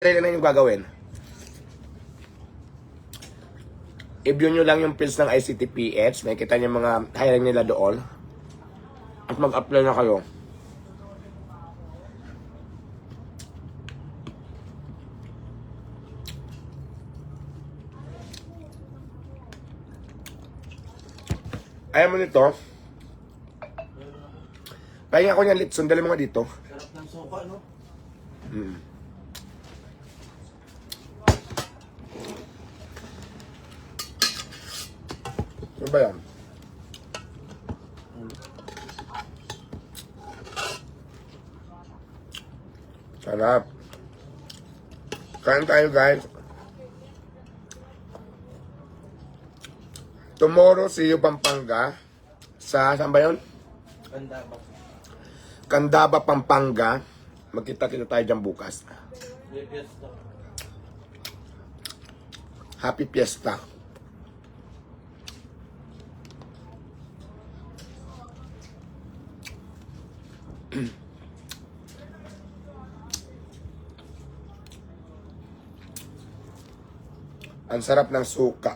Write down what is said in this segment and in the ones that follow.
Kailan na yung gagawin? I-view nyo lang yung pills ng ICTPH. May kita nyo mga hiring nila doon. At mag-apply na kayo. Ayaw mo nito? Pahinga ko niyan, Litson. Dali mo nga dito. Sarap ng suka, no? Mm. Ano ba yan? Sarap. Kain tayo guys. Tomorrow, see you Pampanga. Sa, saan ba yun? Ganda ba? Candaba, Pampanga. Magkita-kita tayo dyan bukas. May piyesta. Happy Fiesta. Ang sarap ng suka.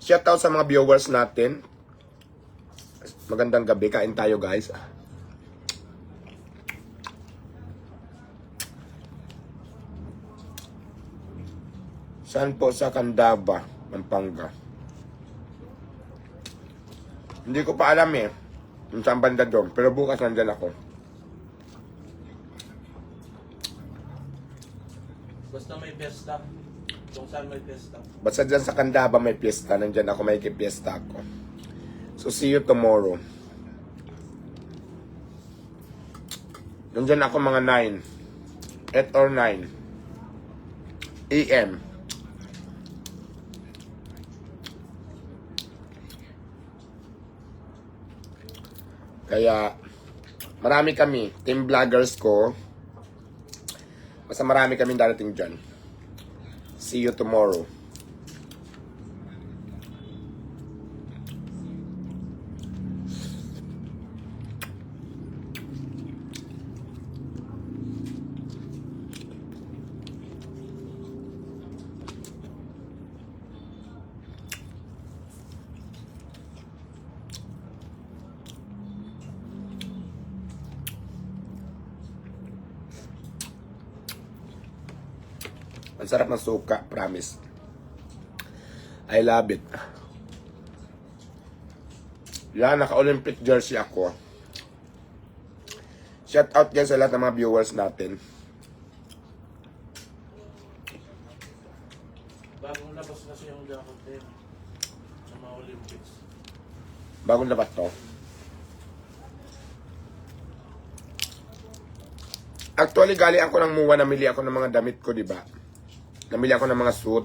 Shoutout sa mga viewers natin. Magandang gabi. Kain tayo guys. Saan po sa Candaba, Pampanga? Hindi ko pa alam eh. Kung saan banda doon. Pero bukas nandyan ako. Basta may piyesta. Kung saan may piyesta. Basta dyan sa Candaba may piyesta. Nandyan ako, may piyesta ako. So see you tomorrow. Nandyan ako mga 9. 8 or 9. AM. Kaya, marami kami, team vloggers ko. Basta marami kami darating dyan. See you tomorrow. Ang sarap ng suka, promise. I love it. Yan, naka-Olympic jersey ako. Shout out yan sa lahat ng mga viewers natin. Bagong labas kasi yung jacket din. Sa mga Olympics. Bagong labas to. Actually, galing ako ng MUA, namili ako ng mga damit ko, di ba? Namili ako ng mga suit.